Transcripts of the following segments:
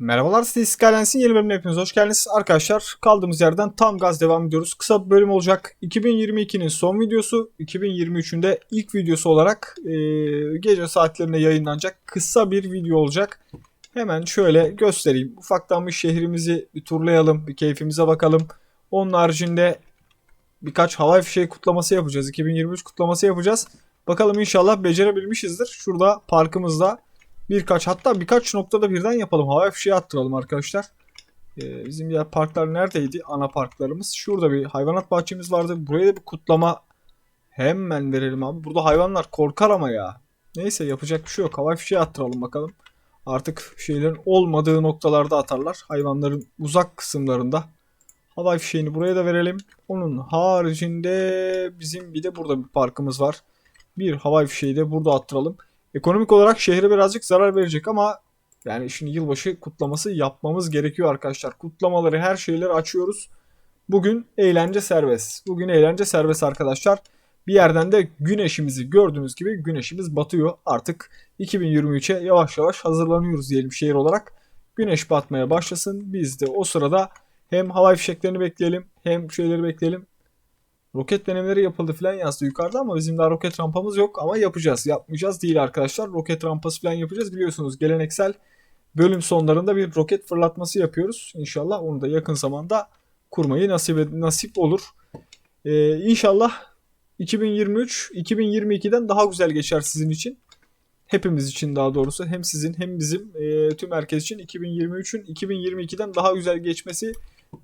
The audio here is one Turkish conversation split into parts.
Merhabalar City Skylines yeni bölümüne hepiniz hoş geldiniz. Arkadaşlar kaldığımız yerden tam gaz devam ediyoruz. Kısa bir bölüm olacak. 2022'nin son videosu, 2023'ün de ilk videosu olarak e, gece saatlerinde yayınlanacak kısa bir video olacak. Hemen şöyle göstereyim. Ufaktan bir şehrimizi bir turlayalım, bir keyfimize bakalım. Onun haricinde birkaç havai fişeği kutlaması yapacağız. 2023 kutlaması yapacağız. Bakalım inşallah becerebilmişizdir. Şurada parkımızda birkaç hatta birkaç noktada birden yapalım. Havai fişeği attıralım arkadaşlar. Ee, bizim diğer parklar neredeydi? Ana parklarımız. Şurada bir hayvanat bahçemiz vardı. Buraya da bir kutlama hemen verelim abi. Burada hayvanlar korkar ama ya. Neyse yapacak bir şey yok. Havai fişeği attıralım bakalım. Artık şeylerin olmadığı noktalarda atarlar. Hayvanların uzak kısımlarında. Havai fişeğini buraya da verelim. Onun haricinde bizim bir de burada bir parkımız var. Bir havai fişeği de burada attıralım. Ekonomik olarak şehre birazcık zarar verecek ama yani şimdi yılbaşı kutlaması yapmamız gerekiyor arkadaşlar. Kutlamaları her şeyleri açıyoruz. Bugün eğlence serbest. Bugün eğlence serbest arkadaşlar. Bir yerden de güneşimizi gördüğünüz gibi güneşimiz batıyor. Artık 2023'e yavaş yavaş hazırlanıyoruz diyelim şehir olarak. Güneş batmaya başlasın. Biz de o sırada hem havai fişeklerini bekleyelim hem şeyleri bekleyelim. Roket denemeleri yapıldı falan yazdı yukarıda ama bizim daha roket rampamız yok ama yapacağız. Yapmayacağız değil arkadaşlar. Roket rampası falan yapacağız. Biliyorsunuz geleneksel bölüm sonlarında bir roket fırlatması yapıyoruz. İnşallah onu da yakın zamanda kurmayı nasip nasip olur. Ee, inşallah 2023 2022'den daha güzel geçer sizin için. Hepimiz için daha doğrusu hem sizin hem bizim e, tüm herkes için 2023'ün 2022'den daha güzel geçmesi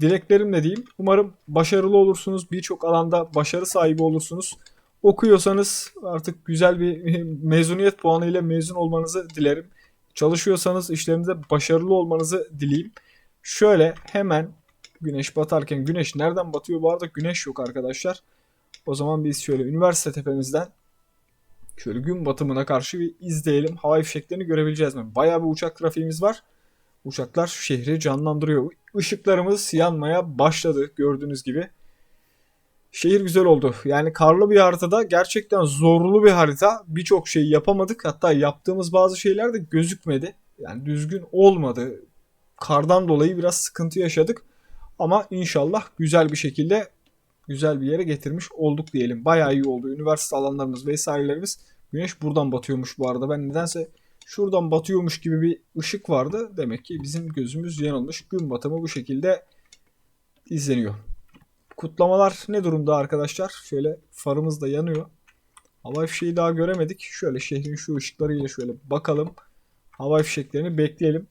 dileklerimle diyeyim. Umarım başarılı olursunuz. Birçok alanda başarı sahibi olursunuz. Okuyorsanız artık güzel bir mezuniyet puanı ile mezun olmanızı dilerim. Çalışıyorsanız işlerinizde başarılı olmanızı dileyim. Şöyle hemen güneş batarken güneş nereden batıyor? Bu arada güneş yok arkadaşlar. O zaman biz şöyle üniversite tepemizden şöyle gün batımına karşı bir izleyelim. Havai fişeklerini görebileceğiz mi? Bayağı bir uçak trafiğimiz var. Uçaklar şehri canlandırıyor. Işıklarımız yanmaya başladı gördüğünüz gibi. Şehir güzel oldu. Yani karlı bir haritada gerçekten zorlu bir harita. Birçok şeyi yapamadık. Hatta yaptığımız bazı şeyler de gözükmedi. Yani düzgün olmadı. Kardan dolayı biraz sıkıntı yaşadık. Ama inşallah güzel bir şekilde güzel bir yere getirmiş olduk diyelim. Bayağı iyi oldu. Üniversite alanlarımız vesairelerimiz. Güneş buradan batıyormuş bu arada. Ben nedense şuradan batıyormuş gibi bir ışık vardı. Demek ki bizim gözümüz yanılmış. Gün batımı bu şekilde izleniyor. Kutlamalar ne durumda arkadaşlar? Şöyle farımız da yanıyor. Havai fişeği daha göremedik. Şöyle şehrin şu ışıklarıyla şöyle bakalım. Havai fişeklerini bekleyelim.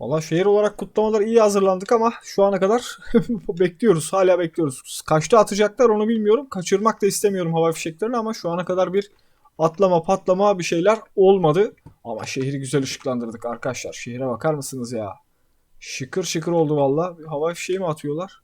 Valla şehir olarak kutlamalar iyi hazırlandık ama şu ana kadar bekliyoruz. Hala bekliyoruz. Kaçta atacaklar onu bilmiyorum. Kaçırmak da istemiyorum hava fişeklerini ama şu ana kadar bir atlama patlama bir şeyler olmadı. Ama şehri güzel ışıklandırdık arkadaşlar. Şehre bakar mısınız ya? Şıkır şıkır oldu valla. Hava fişeği mi atıyorlar?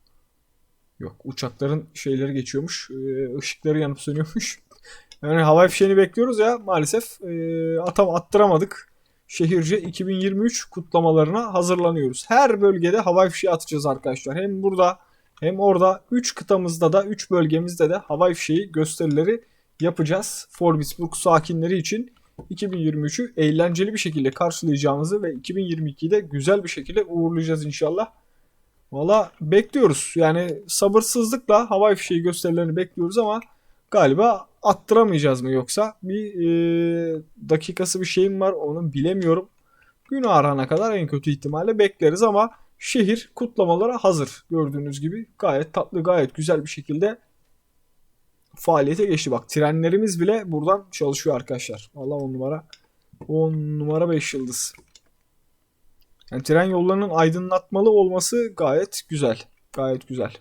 Yok uçakların şeyleri geçiyormuş. Ee, ışıkları yanıp sönüyormuş. yani hava fişeğini bekliyoruz ya maalesef. E, atam attıramadık. Şehirce 2023 kutlamalarına hazırlanıyoruz. Her bölgede havai fişeği atacağız arkadaşlar. Hem burada hem orada 3 kıtamızda da 3 bölgemizde de havai fişeği gösterileri yapacağız. Forbisburg sakinleri için 2023'ü eğlenceli bir şekilde karşılayacağımızı ve 2022'yi de güzel bir şekilde uğurlayacağız inşallah. Valla bekliyoruz. Yani sabırsızlıkla havai fişeği gösterilerini bekliyoruz ama galiba attıramayacağız mı yoksa? Bir e, dakikası bir şeyim var onu bilemiyorum. Gün ağarana kadar en kötü ihtimalle bekleriz ama şehir kutlamalara hazır. Gördüğünüz gibi gayet tatlı gayet güzel bir şekilde faaliyete geçti. Bak trenlerimiz bile buradan çalışıyor arkadaşlar. Valla 10 numara 10 numara 5 yıldız. Yani tren yollarının aydınlatmalı olması gayet güzel. Gayet güzel.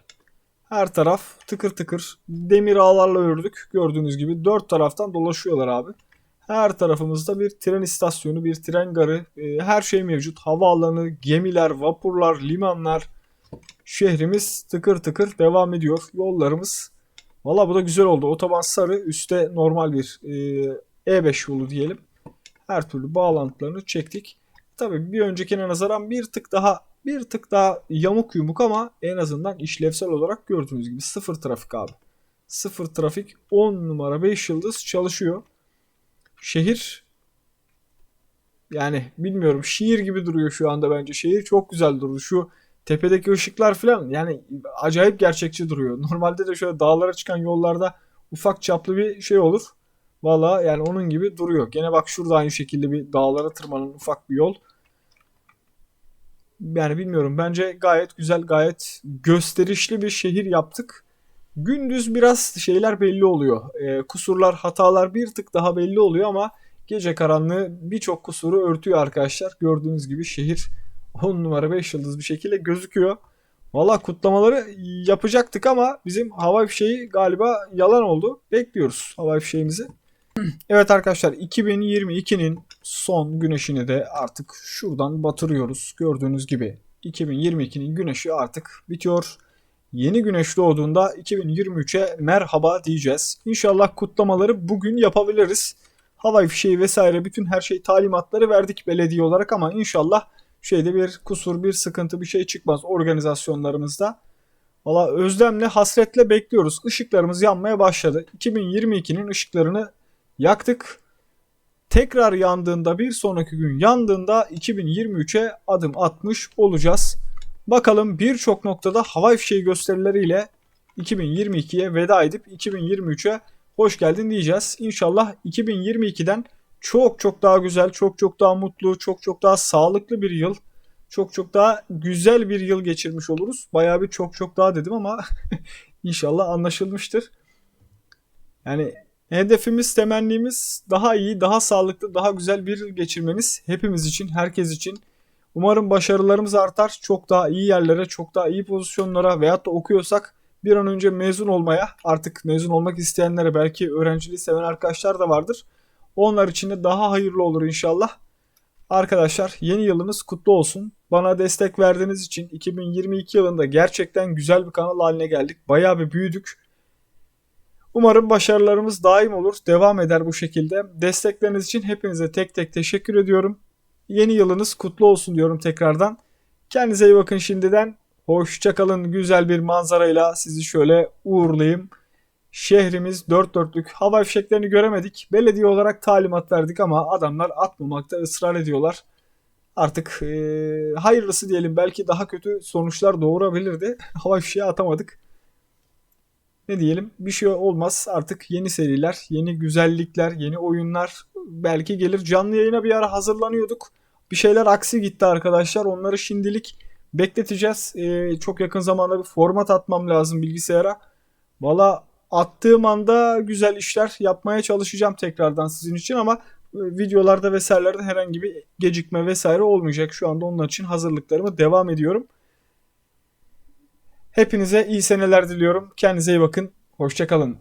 Her taraf tıkır tıkır demir ağlarla ördük. Gördüğünüz gibi dört taraftan dolaşıyorlar abi. Her tarafımızda bir tren istasyonu, bir tren garı, e, her şey mevcut. Havaalanı, gemiler, vapurlar, limanlar. Şehrimiz tıkır tıkır devam ediyor. Yollarımız Valla bu da güzel oldu. Otoban sarı, üstte normal bir e, E5 yolu diyelim. Her türlü bağlantılarını çektik. Tabii bir öncekine nazaran bir tık daha bir tık daha yamuk yumuk ama en azından işlevsel olarak gördüğünüz gibi sıfır trafik abi. Sıfır trafik 10 numara 5 yıldız çalışıyor. Şehir yani bilmiyorum şiir gibi duruyor şu anda bence. Şehir çok güzel durdu. Şu tepedeki ışıklar falan yani acayip gerçekçi duruyor. Normalde de şöyle dağlara çıkan yollarda ufak çaplı bir şey olur. Valla yani onun gibi duruyor. Gene bak şurada aynı şekilde bir dağlara tırmanan ufak bir yol. Yani bilmiyorum bence gayet güzel gayet gösterişli bir şehir yaptık. Gündüz biraz şeyler belli oluyor. Ee, kusurlar hatalar bir tık daha belli oluyor ama gece karanlığı birçok kusuru örtüyor arkadaşlar. Gördüğünüz gibi şehir 10 numara 5 yıldız bir şekilde gözüküyor. Valla kutlamaları yapacaktık ama bizim hava fişeği galiba yalan oldu. Bekliyoruz hava fişeğimizi. Evet arkadaşlar 2022'nin son güneşini de artık şuradan batırıyoruz. Gördüğünüz gibi 2022'nin güneşi artık bitiyor. Yeni güneş doğduğunda 2023'e merhaba diyeceğiz. İnşallah kutlamaları bugün yapabiliriz. Hava fişeği vesaire bütün her şey talimatları verdik belediye olarak ama inşallah şeyde bir kusur, bir sıkıntı, bir şey çıkmaz organizasyonlarımızda. Valla özlemle, hasretle bekliyoruz. Işıklarımız yanmaya başladı. 2022'nin ışıklarını yaktık. Tekrar yandığında bir sonraki gün yandığında 2023'e adım atmış olacağız. Bakalım birçok noktada hava fişeği gösterileriyle 2022'ye veda edip 2023'e hoş geldin diyeceğiz. İnşallah 2022'den çok çok daha güzel, çok çok daha mutlu, çok çok daha sağlıklı bir yıl, çok çok daha güzel bir yıl geçirmiş oluruz. Bayağı bir çok çok daha dedim ama inşallah anlaşılmıştır. Yani hedefimiz, temennimiz daha iyi, daha sağlıklı, daha güzel bir yıl geçirmeniz hepimiz için, herkes için. Umarım başarılarımız artar. Çok daha iyi yerlere, çok daha iyi pozisyonlara veyahut da okuyorsak bir an önce mezun olmaya, artık mezun olmak isteyenlere belki öğrenciliği seven arkadaşlar da vardır. Onlar için de daha hayırlı olur inşallah. Arkadaşlar yeni yılınız kutlu olsun. Bana destek verdiğiniz için 2022 yılında gerçekten güzel bir kanal haline geldik. Bayağı bir büyüdük. Umarım başarılarımız daim olur, devam eder bu şekilde. Destekleriniz için hepinize tek tek teşekkür ediyorum. Yeni yılınız kutlu olsun diyorum tekrardan. Kendinize iyi bakın şimdiden. Hoşçakalın güzel bir manzarayla sizi şöyle uğurlayayım. Şehrimiz dört dörtlük. Hava fişeklerini göremedik. Belediye olarak talimat verdik ama adamlar atmamakta ısrar ediyorlar. Artık e, hayırlısı diyelim. Belki daha kötü sonuçlar doğurabilirdi. Hava fişeği atamadık. Ne diyelim? Bir şey olmaz. Artık yeni seriler, yeni güzellikler, yeni oyunlar belki gelir. Canlı yayına bir ara hazırlanıyorduk. Bir şeyler aksi gitti arkadaşlar. Onları şimdilik bekleteceğiz. E, çok yakın zamanda bir format atmam lazım bilgisayara. Valla attığım anda güzel işler yapmaya çalışacağım tekrardan sizin için ama e, videolarda vesairelerde herhangi bir gecikme vesaire olmayacak. Şu anda onun için hazırlıklarımı devam ediyorum. Hepinize iyi seneler diliyorum. Kendinize iyi bakın. Hoşçakalın.